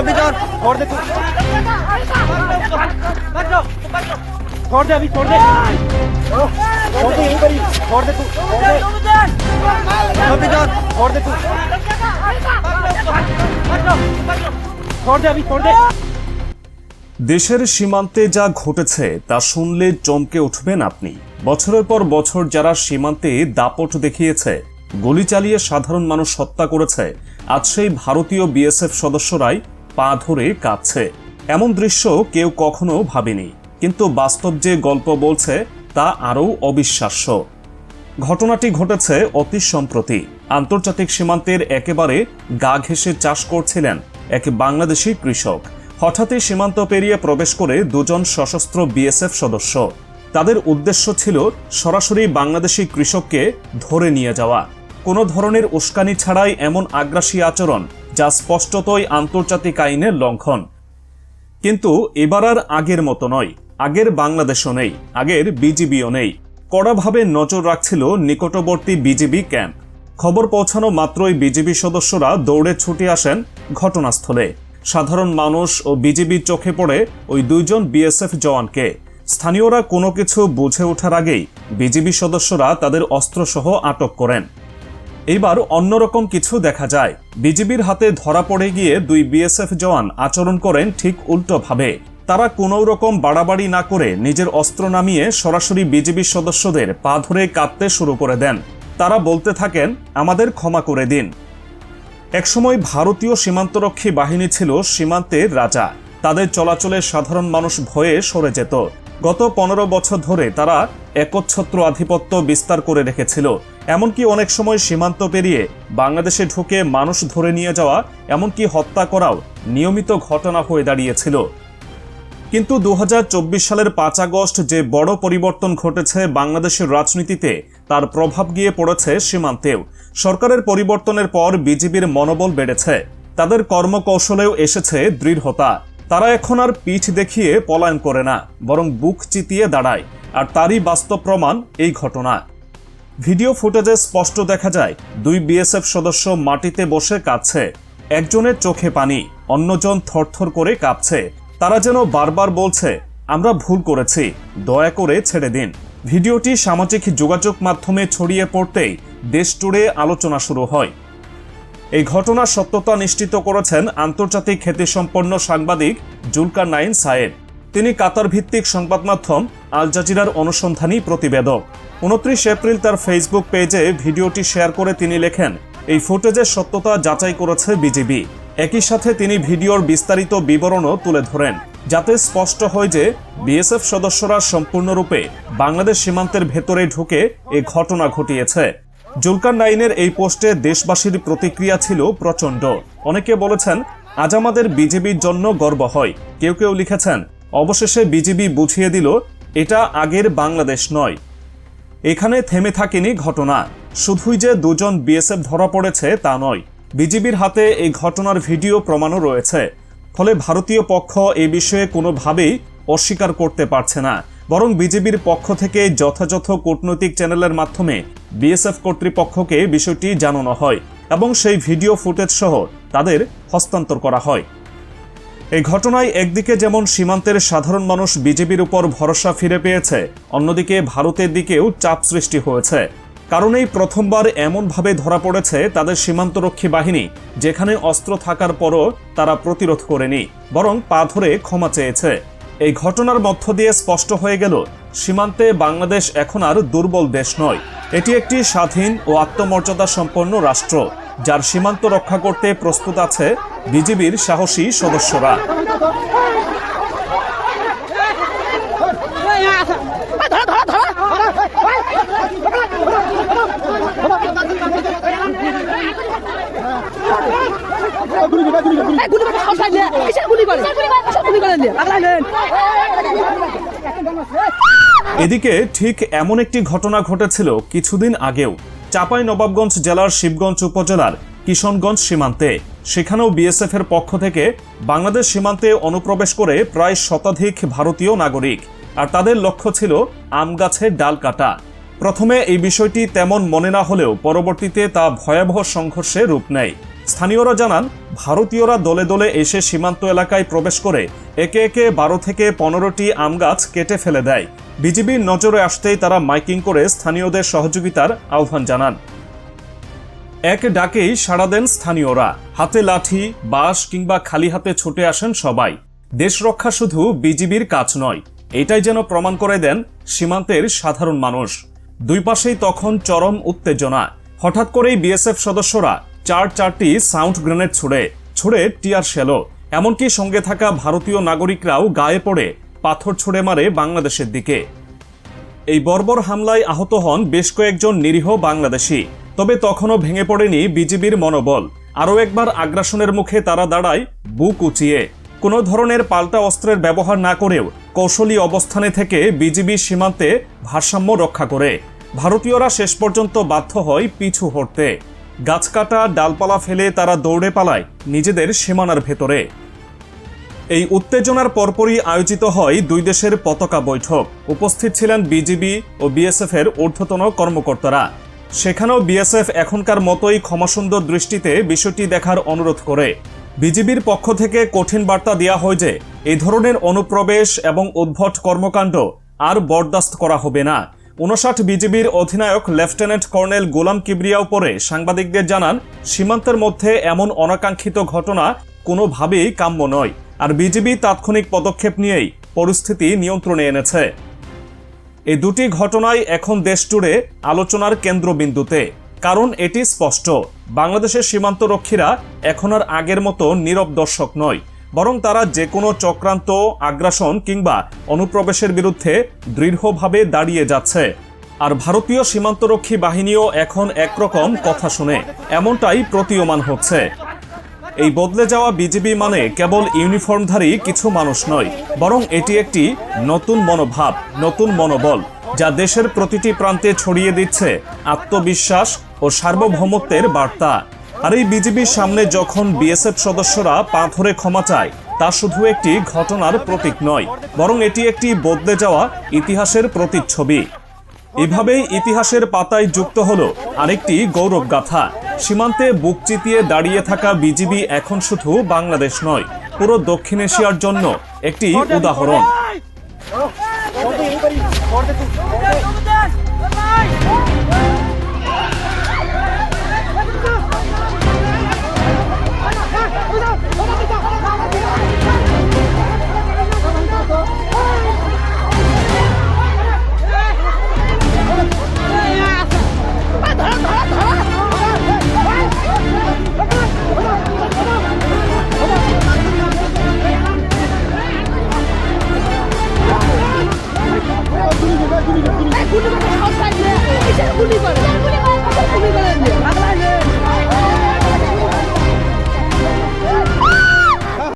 संविधान छोड़ दे तू छोड़ दे अभी छोड़ दे छोड़ दे यहीं पर ही छोड़ दे तू छोड़ दे संविधान छोड़ दे तू छोड़ दे अभी छोड़ दे দেশের সীমান্তে যা ঘটেছে তা শুনলে চমকে উঠবেন আপনি বছরের পর বছর যারা সীমান্তে দাপট দেখিয়েছে গুলি চালিয়ে সাধারণ মানুষ হত্যা করেছে আজ সেই ভারতীয় বিএসএফ সদস্যরাই পা ধরে কাঁদছে এমন দৃশ্য কেউ কখনো ভাবেনি, কিন্তু বাস্তব যে গল্প বলছে তা আরও অবিশ্বাস্য। ঘটনাটি ঘটেছে অতি সম্প্রতি। আন্তর্জাতিক সীমান্তের একেবারে গা ঘেঁষে চাষ করছিলেন এক বাংলাদেশি কৃষক। হঠাৎই সীমান্ত পেরিয়ে প্রবেশ করে দুজন সশস্ত্র বিএসএফ সদস্য। তাদের উদ্দেশ্য ছিল সরাসরি বাংলাদেশি কৃষককে ধরে নিয়ে যাওয়া। কোনো ধরনের উস্কানি ছাড়াই এমন আগ্রাসী আচরণ যা স্পষ্টতই আন্তর্জাতিক আইনের লঙ্ঘন। কিন্তু এবার আর আগের মতো নয়। আগের বাংলাদেশও নেই, আগের বিজিবিও নেই। কড়াভাবে নজর রাখছিল নিকটবর্তী বিজিবি ক্যাম্প। খবর পৌঁছানো মাত্রই বিজিবি সদস্যরা দৌড়ে ছুটে আসেন ঘটনাস্থলে। সাধারণ মানুষ ও বিজিবি চোখে পড়ে ওই দুইজন বিএসএফ জওয়ানকে। স্থানীয়রা কোনো কিছু বুঝে ওঠার আগেই বিজিবি সদস্যরা তাদের অস্ত্রসহ আটক করেন। এইবার অন্যরকম কিছু দেখা যায়। বিজিবির হাতে ধরা পড়ে গিয়ে দুই বিএসএফ জওয়ান আচরণ করেন ঠিক উল্টোভাবে। তারা কোনো রকম বাড়াবাড়ি না করে নিজের অস্ত্র নামিয়ে সরাসরি বিজিবি সদস্যদের পা ধরে কাঁদতে শুরু করে দেন। তারা বলতে থাকেন, আমাদের ক্ষমা করে দিন। একসময় ভারতীয় সীমান্তরক্ষী বাহিনী ছিল সীমান্তের রাজা। তাদের চলাচলে সাধারণ মানুষ ভয়ে সরে যেত। গত পনেরো বছর ধরে তারা একচ্ছত্র আধিপত্য বিস্তার করে রেখেছিল। এমনকি অনেক সময় সীমান্ত পেরিয়ে বাংলাদেশে ঢুকে মানুষ ধরে নিয়ে যাওয়া, এমনকি হত্যা করাও নিয়মিত ঘটনা হয়ে দাঁড়িয়েছিল। কিন্তু দু হাজার চব্বিশ সালের পাঁচ আগস্ট যে বড় পরিবর্তন ঘটেছে বাংলাদেশের রাজনীতিতে, তার প্রভাব গিয়ে পড়েছে সীমান্তেও। সরকারের পরিবর্তনের পর বিজিবির মনোবল বেড়েছে। তাদের কর্মকৌশলেও এসেছে দৃঢ়তা। তারা এখন আর পিঠ দেখিয়ে পলায়ন করে না, বরং বুক চিতিয়ে দাঁড়ায়। আর তারই বাস্তব প্রমাণ এই ঘটনা। ভিডিও ফুটেজে স্পষ্ট দেখা যায়, দুই বিএসএফ সদস্য মাটিতে বসে কাঁদছে। একজনের চোখে পানি, অন্যজন থরথর করে কাঁপছে। তারা যেন বারবার বলছে, আমরা ভুল করেছি, দয়া করে ছেড়ে দিন। ভিডিওটি সামাজিক যোগাযোগ মাধ্যমে ছড়িয়ে পড়তেই দেশ জুড়ে আলোচনা শুরু হয়। এই ঘটনার সত্যতা নিশ্চিত করেছেন আন্তর্জাতিক খ্যাতিসম্পন্ন সাংবাদিক জুলকার নাইন সায়েদ। তিনি কাতার ভিত্তিক সংবাদ মাধ্যম আল জাজিরার অনুসন্ধানী প্রতিবেদক। উনত্রিশ এপ্রিল তার ফেসবুক পেজে ভিডিওটি শেয়ার করে তিনি লেখেন, এই ফুটেজের সত্যতা যাচাই করেছে বিজিবি। একই সাথে তিনি ভিডিওর বিস্তারিত বিবরণও তুলে ধরেন, যাতে স্পষ্ট হয় যে বিএসএফ সদস্যরা সম্পূর্ণরূপে বাংলাদেশ সীমান্তের ভেতরে ঢুকে এ ঘটনা ঘটিয়েছে। জুলকার নাইনের এই পোস্টে দেশবাসীর প্রতিক্রিয়া ছিল প্রচণ্ড। অনেকে বলেছেন, আজ আমাদের বিজেপির জন্য গর্ব হয়। কেউ কেউ লিখেছেন, অবশেষে বিজেপি বুঝিয়ে দিল এটা আগের বাংলাদেশ নয়। এখানে থেমে থাকেনি ঘটনা। শুধুই যে দুজন বিএসএফ ধরা পড়েছে তা নয়। বিজিবির হাতে এই ঘটনার ভিডিও প্রমাণও রয়েছে। ফলে ভারতীয় পক্ষ এ বিষয়ে কোনোভাবেই অস্বীকার করতে পারছে না। বরং বিজেপির পক্ষ থেকে যথাযথ কূটনৈতিক চ্যানেলের মাধ্যমে বিএসএফ কর্তৃপক্ষকে বিষয়টি জানানো হয় এবং সেই ভিডিও ফুটেজ সহ তাদের হস্তান্তর করা হয়। এই ঘটনায় একদিকে যেমন সীমান্তের সাধারণ মানুষ বিজেপির উপর ভরসা ফিরে পেয়েছে, অন্যদিকে ভারতের দিকেও চাপ সৃষ্টি হয়েছে। কারণ এই প্রথমবার এমনভাবে ধরা পড়েছে তাদের সীমান্তরক্ষী বাহিনী, যেখানে অস্ত্র থাকার পরও তারা প্রতিরোধ করেনি, বরং পা ধরে ক্ষমা চেয়েছে। এই ঘটনার মধ্য দিয়ে স্পষ্ট হয়ে গেল, সীমান্তে বাংলাদেশ এখন আর দুর্বল দেশ নয়। এটি একটি স্বাধীন ও আত্মমর্যাদা সম্পন্ন রাষ্ট্র। যার সীমান্ত রক্ষা করতে প্রস্তুত আছে বিজিবির সাহসী সদস্যরা। এদিকে ঠিক এমন একটি ঘটনা ঘটেছিল কিছুদিন আগেও। চাপাই নবাবগঞ্জ জেলার শিবগঞ্জ উপজেলার কিশনগঞ্জ সীমান্তে। সেখানেও বিএসএফ এর পক্ষ থেকে বাংলাদেশ সীমান্তে অনুপ্রবেশ করে প্রায় শতাধিক ভারতীয় নাগরিক আর তাদের লক্ষ্য ছিল আম গাছের ডাল কাটা। প্রথমে এই বিষয়টি তেমন মনে না হলেও পরবর্তীতে তা ভয়াবহ সংঘর্ষে রূপ নেয়। স্থানীয়রা জানান, ভারতীয়রা দলে দলে এসে সীমান্ত এলাকায় প্রবেশ করে একে একে বারো থেকে পনেরোটি আম গাছ কেটে ফেলে দেয়। বিজিবির নজরে আসতেই তারা মাইকিং করে স্থানীয়দের সহযোগিতার আহ্বান জানান। এক ডাকেই সাড়া দেন স্থানীয়রা। হাতে লাঠি, বাঁশ কিংবা খালি হাতে ছুটে আসেন সবাই। দেশ রক্ষা শুধু বিজিবির কাজ নয়, এটাই যেন প্রমাণ করে দেন সীমান্তের সাধারণ মানুষ। দুই পাশেই তখন চরম উত্তেজনা। হঠাৎ করেই বিএসএফ সদস্যরা চার চারটি সাউন্ড গ্রেনেড ছুড়ে ছুড়ে টিয়ার শেলো। এমনকি সঙ্গে থাকা ভারতীয় নাগরিকরাও গায়ে পড়ে পাথর ছুড়ে মারে বাংলাদেশের দিকে। এই বর্বর হামলায় আহত হন বেশ কয়েকজন নিরীহ বাংলাদেশি। তবে তখনও ভেঙে পড়েনি বিজিবির মনোবল। আরও একবার আগ্রাসনের মুখে তারা দাঁড়ায় বুক উঁচিয়ে। কোনো ধরনের পাল্টা অস্ত্রের ব্যবহার না করেও কৌশলী অবস্থানে থেকে বিজিবি সীমান্তে ভারসাম্য রক্ষা করে। ভারতীয়রা শেষ পর্যন্ত বাধ্য হয় পিছু হটতে। গাছ কাটা, ডালপালা ফেলে তারা দৌড়ে পালায় নিজেদের সীমানার ভেতরে। এই উত্তেজনার পরপরই আয়োজিত হয় দুই দেশের পতাকা বৈঠক। উপস্থিত ছিলেন বিজিবি ও বিএসএফ এর ঊর্ধ্বতন কর্মকর্তারা। সেখানেও বিএসএফ এখনকার মতোই ক্ষমাসুন্দর দৃষ্টিতে বিষয়টি দেখার অনুরোধ করে। বিজিবির পক্ষ থেকে কঠিন বার্তা দেওয়া হয় যে এই ধরনের অনুপ্রবেশ এবং উদ্ভট কর্মকাণ্ড আর বরদাস্ত করা হবে না। উনষাট বিজিবির অধিনায়ক লেফটেন্যান্ট কর্নেল গোলাম কিবরিয়াও পরে সাংবাদিকদের জানান, সীমান্তের মধ্যে এমন অনাকাঙ্ক্ষিত ঘটনা কোনোভাবেই কাম্য নয়। আর বিজিবি তাৎক্ষণিক পদক্ষেপ নিয়েই পরিস্থিতি নিয়ন্ত্রণে এনেছে। এই দুটি ঘটনাই এখন দেশ জুড়ে আলোচনার কেন্দ্রবিন্দুতে। কারণ এটি স্পষ্ট, বাংলাদেশের সীমান্তরক্ষীরা এখন আর আগের মতো নীরব দর্শক নয়, বরং তারা যে কোনো চক্রান্ত, আগ্রাসন কিংবা অনুপ্রবেশের বিরুদ্ধে দৃঢ়ভাবে দাঁড়িয়ে যাচ্ছে। আর ভারতীয় সীমান্তরক্ষী বাহিনীও এখন একরকম কথা শুনে, এমনটাই প্রতীয়মান হচ্ছে। এই বদলে যাওয়া বিজেপি মানে কেবল ইউনিফর্মধারী কিছু মানুষ নয়, বরং এটি একটি নতুন মনোভাব, নতুন মনোবল, যা দেশের প্রতিটি প্রান্তে ছড়িয়ে দিচ্ছে আত্মবিশ্বাস ও সার্বভৌমত্বের বার্তা। আর এই বিজেপির সামনে যখন বিএসএফ সদস্যরা পা ধরে ক্ষমা চায়, তা শুধু একটি ঘটনার প্রতীক নয়, বরং এটি একটি বদলে যাওয়া ইতিহাসের প্রতিচ্ছবি। এভাবেই ইতিহাসের পাতায় যুক্ত হলো আরেকটি গৌরব গাথা সীমান্তে বুক চিতিয়ে দাঁড়িয়ে থাকা বিজিবি এখন শুধু বাংলাদেশ নয়, পুরো দক্ষিণ এশিয়ার জন্য একটি উদাহরণ।